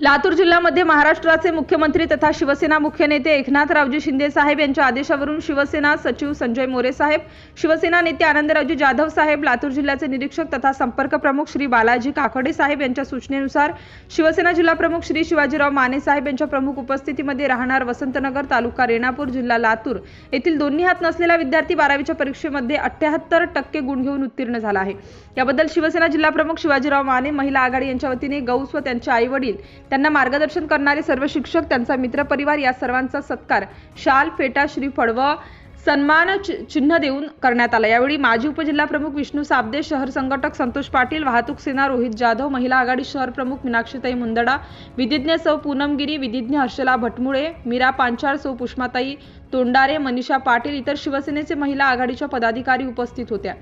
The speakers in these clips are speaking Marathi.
लातूर जिल्ह्यामध्ये महाराष्ट्राचे मुख्यमंत्री तथा शिवसेना मुख्य नेते एकनाथरावजी शिंदे साहेब यांच्या आदेशावरून शिवसेना सचिव संजय मोरे साहेब शिवसेना नेते आनंदरावजी जाधव साहेब लातूर जिल्ह्याचे निरीक्षक तथा संपर्क प्रमुख श्री बालाजी काकडे साहेब यांच्या सूचनेनुसार शिवसेना जिल्हा प्रमुख श्री शिवाजीराव माने साहेब यांच्या प्रमुख उपस्थितीमध्ये राहणार वसंतनगर तालुका रेणापूर जिल्हा लातूर. येथील दोन्ही हात नसलेला विद्यार्थी बारावीच्या परीक्षेमध्ये अठ्ठ्याहत्तर टक्के गुण घेऊन उत्तीर्ण झाला आहे. याबद्दल शिवसेना जिल्हा प्रमुख शिवाजीराव माने महिला आघाडी यांच्या वतीने गौस व त्यांचे आई वडील त्यांना मार्गदर्शन करणारे सर्व शिक्षक त्यांचा मित्रपरिवार या सर्वांचा सत्कार शाल फेटा श्रीफळ व सन्मान चि- चिन्ह देऊन करण्यात आला. यावेळी माजी उपजिल्हा प्रमुख विष्णू साबदे शहर संघटक संतोष पाटील वाहतूक सेना रोहित जाधव महिला आघाडी शहर प्रमुख मीनाक्षीताई मुंदडा विधिज्ञ सौ पूनमगिरी विधिज्ञ हर्षला भटमुळे मीरा पांचाळ सौ पुष्माताई तोंडारे मनीषा पाटील इतर शिवसेनेचे महिला आघाडीच्या पदाधिकारी उपस्थित होत्या.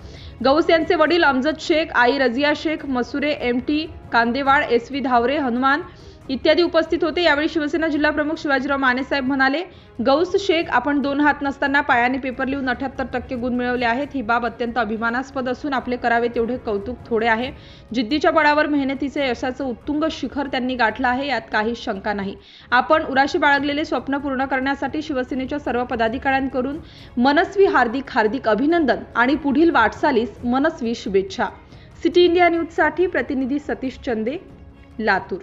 गौस यांचे वडील अमजद शेख आई Razia Shaikh Masure M T Kandewad S V Dhaware Hanuman इत्यादी उपस्थित होते. यावेळी शिवसेना जिल्हा प्रमुख शिवाजीराव मानेसाहेब म्हणाले गौस शेख आपण दोन हात नसताना पायाने पेपर लिहून अठ्याहत्तर टक्के गुण मिळवले आहेत. ही बाब अत्यंत अभिमानास्पद असून आपले करावे तेवढे कौतुक थोडे आहे. जिद्दीच्या बळावर मेहनतीचे यशाचं उत्तुंग शिखर त्यांनी गाठलं आहे यात काही शंका नाही. आपण उराशी बाळगलेले स्वप्न पूर्ण करण्यासाठी शिवसेनेच्या सर्व पदाधिकाऱ्यांकडून मनस्वी हार्दिक हार्दिक अभिनंदन आणि पुढील वाटचालीस मनस्वी शुभेच्छा. सिटी इंडिया न्यूजसाठी प्रतिनिधी सतीश चंदे लातूर.